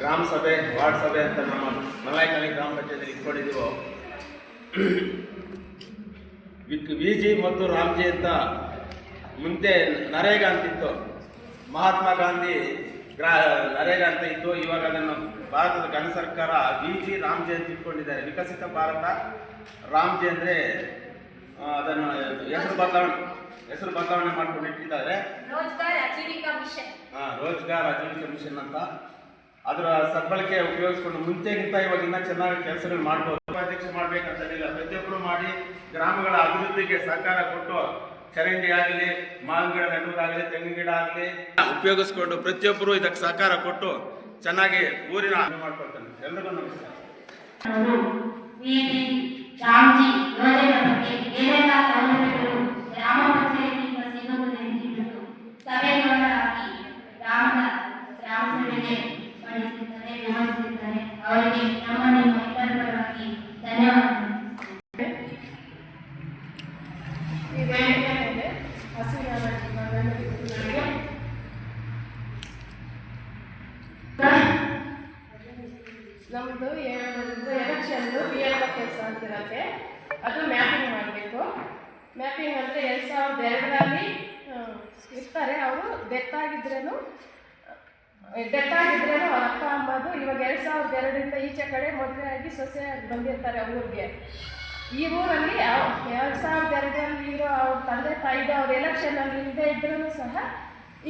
ಗ್ರಾಮ ಸಭೆ, ವಾರ್ಡ್ ಸಭೆ ಅಂತ ನಮ್ಮ ಮಲಾಯ್ಕಾಲಿ ಗ್ರಾಮ ಪಂಚಾಯತ್ ಇಟ್ಕೊಂಡಿದ್ದೀವೋ? ವಿಕ್ ವಿ ಜಿ ಮತ್ತು ರಾಮ್ಜಿ ಅಂತ ಮುಂದೆ ನರೇಗಾ ಅಂತಿತ್ತು. ಮಹಾತ್ಮ ಗಾಂಧಿ ಗ್ರಾ ನರೇಗಾ ಅಂತ ಇತ್ತು. ಇವಾಗ ಅದನ್ನು ಭಾರತದ ಘನ ಸರ್ಕಾರ ವಿ ಜಿ ರಾಮ್ಜಿ ಅಂತ ಇಟ್ಕೊಂಡಿದ್ದಾರೆ. ವಿಕಸಿತ ಭಾರತ, ರಾಮ್ಜಿ ಅಂದರೆ ಅದನ್ನು ಹೆಸರು ಬದಲಾವಣೆ ಹೆಸರು ಬದಲಾವಣೆ ಮಾಡಿಕೊಂಡು ಇಟ್ಟಿದ್ದಾರೆ. ರೋಜ್ಗಾರ್ ಆಜೀವಿಕಾ ಮಿಷನ್. ಹಾ ರೋಜ್ಗಾರ್ ಮಿಷನ್ ಅಂತ. ಅದರ ಸದ್ಬಳಕೆ ಉಪಯೋಗಿಸ್ಕೊಂಡು ಮುಂಚೆಗಿಂತ ಇವಾಗ ಇನ್ನೂ ಚೆನ್ನಾಗಿ ಕೆಲಸಗಳು ಮಾಡ್ಬೋದು. ಉಪಾಧ್ಯಕ್ಷ ಮಾಡ್ಬೇಕಂತ ಏನಿಲ್ಲ ಪ್ರತಿಯೊಬ್ಬರು ಮಾಡಿ ಗ್ರಾಮಗಳ ಅಭಿವೃದ್ಧಿಗೆ ಸಹಕಾರ ಕೊಟ್ಟು ಚರಂಡಿ ಆಗಲಿ ಮಾವಿನ ಗಿಡ ನೆಡುವುದಾಗಲಿ ತೆಂಗಿನ ಗಿಡ ಆಗಲಿ ಉಪಯೋಗಿಸ್ಕೊಂಡು ಪ್ರತಿಯೊಬ್ಬರು ಇದಕ್ಕೆ ಸಹಕಾರ ಕೊಟ್ಟು ಚೆನ್ನಾಗಿ ಊರಿನ ಮಾಡ್ಕೊಳ್ತಾನೆ. ಎಲ್ಲರಿಗೂ ನಮಸ್ಕಾರ. ಪಡಿಸಿದ್ದಾರೆ ವಿವರಿಸಿದ್ದಾರೆ ಅವರಿಗೆ ನಮ್ಮ ನಿಮ್ಮ ಇತರ ಪರವಾಗಿ ಧನ್ಯವಾದಗಳು ನಮ್ಮದು ಎಲೆಕ್ಷನ್ದು ಬಿ ಎಲ್ ಕೆಲಸ ಅಂತಿರತ್ತೆ ಅದು ಮ್ಯಾಪಿಂಗ್ ಮಾಡಬೇಕು. ಮ್ಯಾಪಿಂಗ್ ಅಂದರೆ ಎರಡು ಸಾವಿರದ ಎರಡರಲ್ಲಿ ಇರ್ತಾರೆ. ಅವರು ಡೆತ್ ಆಗಿದ್ರೇನು ಅವ್ರ ಅಪ್ಪ ಅಂಬೋದು. ಇವಾಗ ಎರಡು ಸಾವಿರದ ಎರಡರಿಂದ ಈಚೆ ಕಡೆ ಮದುವೆ ಆಗಿ ಸೊಸೆ ಬಂದಿರ್ತಾರೆ ಊರಿಗೆ ಈ ಊರಲ್ಲಿ ಎರಡು ಸಾವಿರದ ಎರಡರಲ್ಲಿ ಇರೋ ಅವ್ರ ತಂದೆ ತಾಯಿದು ಅವ್ರ ಎಲೆಕ್ಷನಲ್ಲಿ ಇಲ್ಲದೆ ಇದ್ರೂ ಸಹ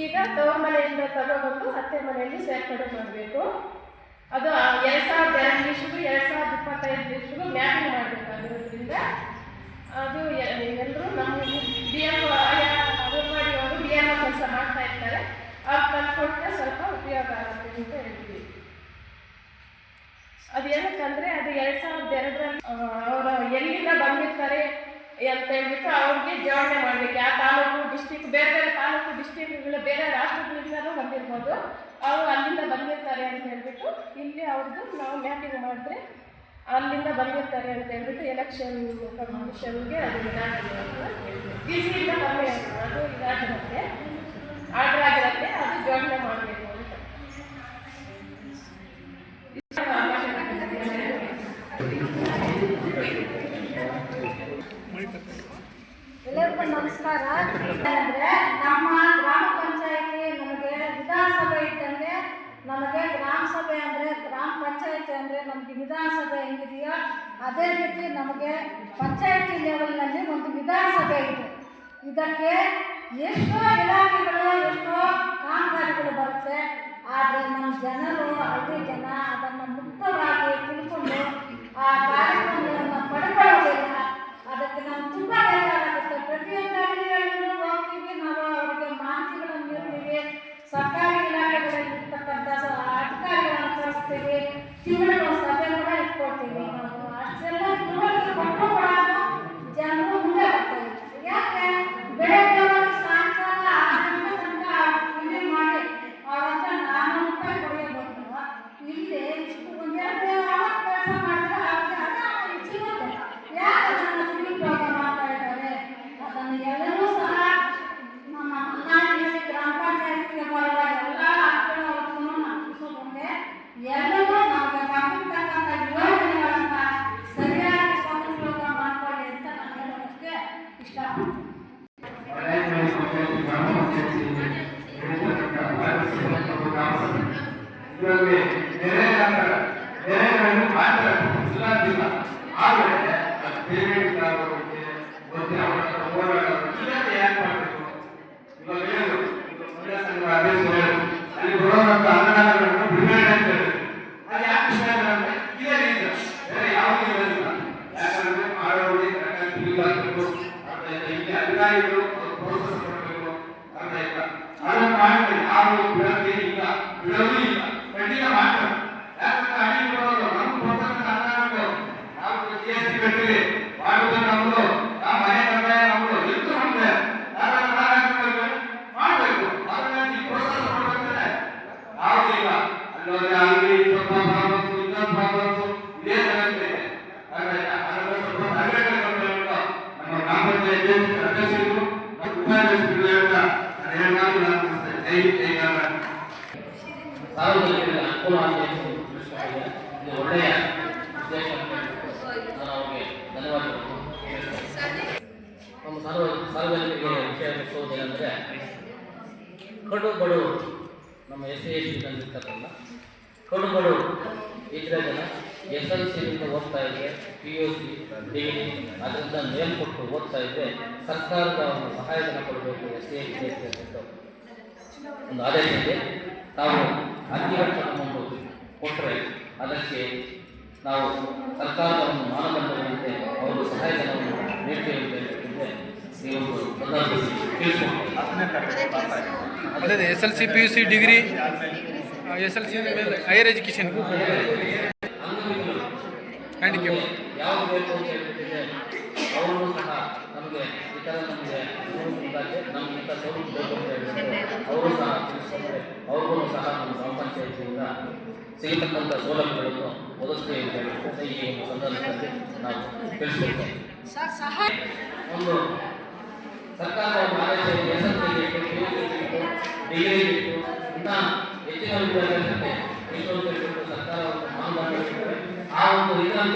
ಈಗ ತವ್ರ ಮನೆಯಿಂದ ತಗೊಬಂದು ಅತ್ತೆ ಮನೆಯಲ್ಲಿ ಸೇರ್ಪಡೆ ಮಾಡಬೇಕು. ಅದು ಎರಡು ಸಾವಿರದ ಎರಡು ನಿಮಿಷಗೂ ಎರಡು ಸಾವಿರದ ಇಪ್ಪತ್ತೈದು ನಿಮಿಷಗೂ ಮ್ಯಾಪಿಂಗ್ ಮಾಡಬೇಕಾಗಿರೋದ್ರಿಂದ ತಂದುಕೊಟ್ರೆ ಸ್ವಲ್ಪ ಉಪಯೋಗ ಆಗುತ್ತೆ ಅಂತ ಹೇಳ್ತೀವಿ. ಅದು ಏನಕ್ಕಂದ್ರೆ ಅದು ಎರಡ್ ಸಾವಿರದ ಎರಡರಲ್ಲಿ ಅವರು ಎಲ್ಲಿಂದ ಬಂದಿರ್ತಾರೆ ಅಂತ ಹೇಳ್ಬಿಟ್ಟು ಅವ್ರಿಗೆ ಜೋಡಣೆ ಮಾಡ್ಬೇಕು ಯಾವ ತಾಲೂಕು ಡಿಸ್ಟಿಕ್ ಬೇರೆ ಬೇರೆ ತಾಲೂಕು ಡಿಸ್ಟಿಕ್ಗಳು ಬೇರೆ ರಾಷ್ಟ್ರಗಳಿಂದಲೂ ಬಂದಿರ್ಬೋದು. ಅವರು ಅಲ್ಲಿಂದ ಬಂದಿರ್ತಾರೆ ಅಂತ ಹೇಳ್ಬಿಟ್ಟು ಇಲ್ಲಿ ಅವ್ರದ್ದು ನಾವು ಮ್ಯಾಪಿಂಗ್ ಮಾಡಿದ್ರೆ ಅಲ್ಲಿಂದ ಬಂದಿರ್ತಾರೆ ಅಂತ ಹೇಳ್ಬಿಟ್ಟು ಎಲೆಕ್ಷನ್ ಕಮಿಷನ್ಗೆ ಅದು ಹೇಳ್ತೀವಿ ಡಿ ಸಿಯಿಂದ ಕಮ್ಮಿ ಅದು ಇದಾಗಿರುತ್ತೆ. ಆರ್ಡರ್ ಆಗಿರುತ್ತೆ ಅದು ಜೋಡಣೆ ಮಾಡಬೇಕು ಅಂತ ಎಲ್ಲರಿಗೂ ನಮಸ್ಕಾರ ಅಂದ್ರೆ ನಮ್ಮ ಗ್ರಾಮ ಪಂಚಾಯತಿ ನಮಗೆ ವಿಧಾನಸಭೆ ಇದ್ದಂಗೆ ನಮಗೆ ಗ್ರಾಮ ಸಭೆ ಅಂದರೆ ಗ್ರಾಮ ಪಂಚಾಯತಿ ಅಂದರೆ ನಮಗೆ ವಿಧಾನಸಭೆ ಹೆಂಗಿದೆಯೋ ಅದೇ ರೀತಿ ನಮಗೆ ಪಂಚಾಯತಿ ಲೆವೆಲ್ನಲ್ಲಿ ಒಂದು ವಿಧಾನಸಭೆ ಇದೆ. ಇದಕ್ಕೆ ಎಷ್ಟೋ ಇಲಾಖೆಗಳು, ಎಷ್ಟೋ ಕಾಮಗಾರಿಗಳು ಬರುತ್ತೆ. ಆದರೆ ನಮ್ಮ ಜನರು, ಹಳ್ಳಿ ಜನ ಅದನ್ನು ಮುಕ್ತವಾಗಿ ತಿಳ್ಕೊಂಡು ಆ ಕಾರ್ಯಕ್ರಮಗಳನ್ನು ಇದರಲ್ಲಿ ಬೇರೆ ಬೇರೆಗಳನ್ನು ಮಾತ್ರ ಇಲ್ಲ ಆದರೆ ಅದು ಸಾರ್ವಜನಿಕ ಅನುಕೂಲ ಒಳ್ಳೆಯ ಉದ್ದೇಶ ಧನ್ಯವಾದಗಳು ನಮ್ಮ ಸಾರ್ವ ಸಾರ್ವಜನಿಕರಿಗೆ ವಿಷಯ ತಿಳಿಸುವುದೇನೆಂದರೆ ಕಡು ಬಡವರು. ನಮ್ಮ ಎಸ್ ಎ ಎಸ್ ಸಿ ತಂದಿರ್ತಾರಲ್ಲ ಕಡು ಬಡವರು ಜನ ಎಸ್ ಎಲ್ ಸಿಯಿಂದ ಓದ್ತಾ ಇದೆ ಪಿ ಯು ಸಿ ಡಿಗ್ರಿ ಅದರಿಂದ ಮೇಲ್ಪಟ್ಟು ಓದ್ತಾ ಇದ್ದರೆ ಸರ್ಕಾರದ ಒಂದು ಸಹಾಯಧನ ಕೊಡಬೇಕು ಎಸ್ ಸಿ ಎಸ್ ಟಿ ಅಂತ ಒಂದು ಆದೇಶ ಇದೆ ತಾವು ಒಂದು ಕೊಟ್ಟರೆ ಅದಕ್ಕೆ ನಾವು ಸರ್ಕಾರದ ಒಂದು ಮಾನದಂಡದಂತೆ ಅದೇ S L C, P U C degree S L C ಮೇಲೆ ಹೈಯರ್ ಎಜುಕೇಷನ್ ಅಂಗವಿಕಲರು ಹ್ಯಾಂಡಿಕ್ಯಾಪ್ ಯಾವ್ದು ಬೇಕು ಅಂತ ಹೇಳ್ಬಿಟ್ಟಿದೆ ಅವರು ಸಹ ನಮಗೆ ಈ ನಮಗೆ ಸೌಲಭ್ಯ ನಮ್ಗೆ ಇಂಥ ಸೌಲಭ್ಯ ಬೇಕು ಅಂತ ಹೇಳ್ಬಿಟ್ಟು ಅವರು ಸಹ ತಿಳಿಸ್ಕೊಂಡ್ರೆ ಅವ್ರಿಗೂ ಸಹ ನಮ್ಮ ಪಂಚಾಯತಿಯಿಂದ ಸಿಗತಕ್ಕಂಥ ಸೌಲಭ್ಯಗಳನ್ನು ಒದಗಿಸ್ತೀವಿ ಅಂತ ಹೇಳಿ ಈ ಸಂದರ್ಭದಲ್ಲಿ ನಾವು ತಿಳಿಸ್ಬೇಕು ಒಂದು ಸರ್ಕಾರದ ಆದೇಶ ಎಸ್ ಎಸ್ ಎಲ್ ಹೆಚ್ಚಿನ ಇಷ್ಟೊಂದು ಸರ್ಕಾರ ಆ ಒಂದು ವಿಧಾನ